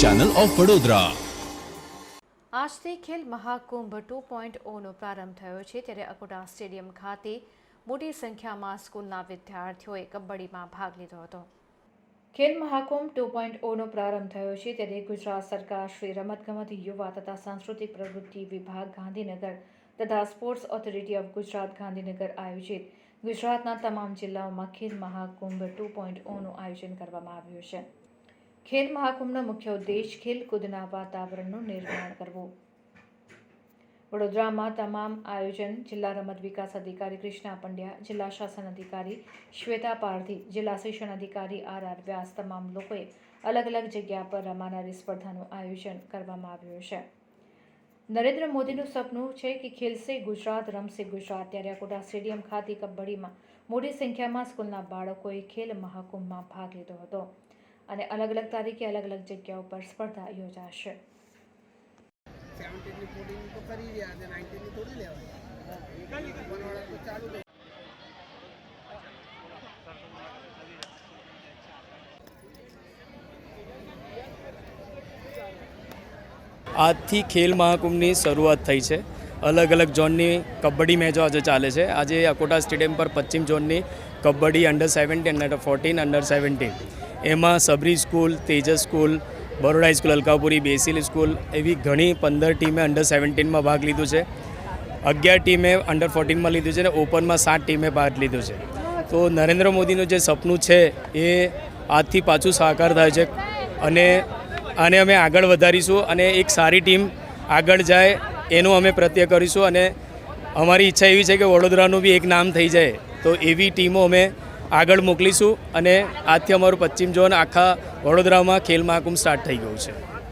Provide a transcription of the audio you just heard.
Channel of Vadodara આજથી Khel Mahakumbh two point ઓનો પ્રારંભ થયો છે ત્યારે અકોટા સ્ટેડિયમ ખાતે મોટી સંખ્યામાં સ્કૂલના વિદ્યાર્થીઓએ કબડ્ડીમાં ભાગ લીધો હતો. ખેલ મહાકુંભ ટુ પોઈન્ટ ઓનો પ્રારંભ થયો છે ત્યારે ગુજરાત સરકાર શ્રી રમતગમત યુવા તથા સાંસ્કૃતિક પ્રવૃત્તિ વિભાગ ગાંધીનગર તથા sports authority of Gujarat Gandhinagar આયોજિત ગુજરાતના તમામ જિલ્લાઓમાં ખેલ મહાકુંભ ટુ પોઈન્ટ ઓનું આયોજન કરવામાં આવ્યું છે. ખેલ મહાકુંભનો મુખ્ય ઉદ્દેશ ખેલકૂદના વાતાવરણનું નિર્માણ કરવું. વડોદરામાં તમામ આયોજન જિલ્લા રમત વિકાસ અધિકારી કૃષ્ણા પંડ્યા, જિલ્લા શાસન અધિકારી શ્વેતા પારધી, જિલ્લા શિક્ષણ અધિકારી આર આર વ્યાસ તમામ લોકોએ અલગ અલગ જગ્યા પર રમાનારી સ્પર્ધાનું આયોજન કરવામાં આવ્યું છે. નરેન્દ્ર મોદીનું સપનું છે કે ખેલશે ગુજરાત, રમશે ગુજરાત. ત્યારે અકોટા સ્ટેડિયમ ખાતે કબડ્ડીમાં મોટી સંખ્યામાં સ્કૂલના બાળકોએ ખેલ મહાકુંભમાં ભાગ લીધો હતો. અને અલગ અલગ તારીખે અલગ અલગ જગ્યાઓ પર સ્પર્ધા યોજાશે. સેવન્ટીનની ફોર્ટીન તો કરી રહ્યા છે નાઇન્ટીનની થોડી લેવાય. વનવાળા તો ચાલુ રહે આજથી ખેલ મહાકુંભની શરૂઆત થઈ છે. અલગ અલગ ઝોનની કબડ્ડી મેચો આજે ચાલે છે. આજે અકોટા સ્ટેડિયમ પર પશ્ચિમ ઝોનની kabaddi under seventeen under fourteen under seventeen એમાં Sabari school, Tejas school, Baroda school Alkapuri, Basil school એવી ઘણી પંદર ટીમે અંડર સેવન્ટીનમાં ભાગ લીધો છે. અગિયાર ટીમે અંડર ફોર્ટીનમાં લીધું છે અને ઓપનમાં સાત ટીમે ભાગ લીધો છે. તો નરેન્દ્ર મોદીનું જે સપનું છે એ આજથી પાછું સાકાર થાય છે અને આને અમે આગળ વધારીશું અને એક સારી ટીમ આગળ જાય એનું અમે પ્રત્ય કરીશું અને અમારી ઈચ્છા એવી છે કે વડોદરાનું બી એક નામ થઈ જાય. તો એવી ટીમો અમે આગળ મોકલીશું અને આજથી અમારું પશ્ચિમ ઝોન આખા વડોદરામાં ખેલ મહાકુંભ સ્ટાર્ટ થઈ ગયું છે.